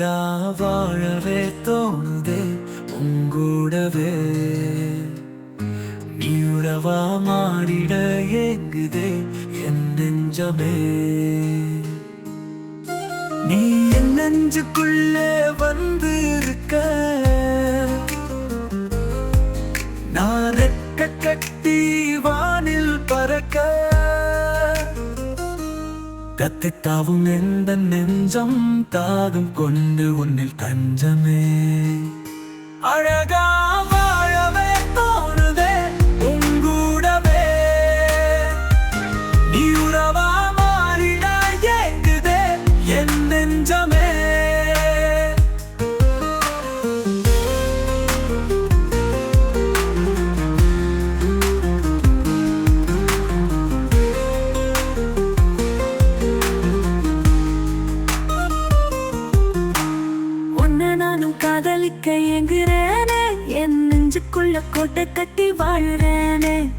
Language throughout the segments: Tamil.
வாழவே தோணுதே உங்கூடவே நீரவா மாறிட ஏங்குதே என் நெஞ்சமே. நீ என் நெஞ்சுக்குள்ளே வந்து கத்தித்தாவும் எந்த நெஞ்சம் தாகம் கொண்டு உன்னில் தஞ்சமே. அழகா காதலிக்க எங்குறேனே என் நெஞ்சுக்குள்ள கோட்டை கட்டி வாழ்றேனே.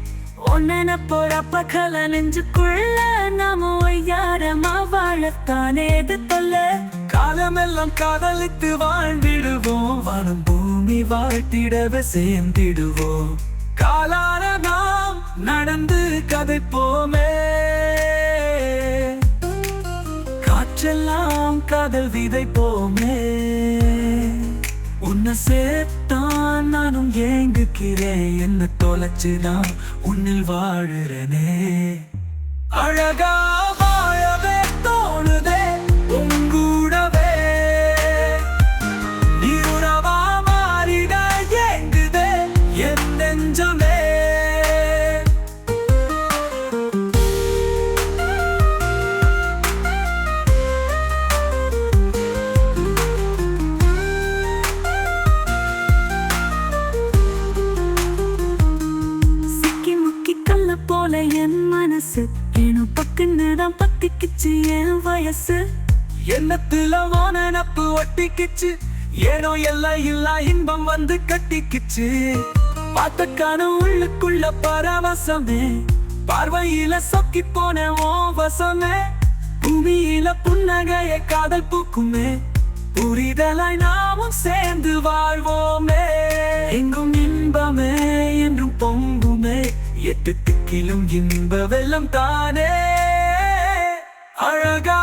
உன்னை போறப்ப கல நெஞ்சுக்குள்ள நாம ஒய்யாரமா வாழத்தானே எது தொல்ல. காலமெல்லாம் காதலித்து வாழ்ந்திடுவோம். வனம் பூமி வாழ்த்திடவே சேர்ந்திடுவோம். காலான நாம் நடந்து கதைப்போமே. காற்றெல்லாம் காதல் விதைப்போமே. என்ன சேர்த்தான்? நானும் ஏங்குகிறேன். என்ன தொலைச்சுதான்? உன்னில் வாழுறனே. அழகா வயசு. ஏனும் பக்குன்னு தான் பத்திக்குச்சு என் வயசு. எண்ணத்துல வான நப்பு ஒட்டிக்குச்சு. ஏனோ எல்லாம் இல்லா இன்பம் வந்து கட்டிக்குச்சு. பார்த்தக்கான உள்ளுக்குள்ள பரவசமே. பார்வையில சொக்கி போன ஓ வசமே. பூமியில புன்னகைய காதல் பூக்குமே. புரிதலாய் நாமும் சேர்ந்து வாழ்வோம். எட்டு திக்கிலும் இன்ப வெள்ளம் தானே. அழகா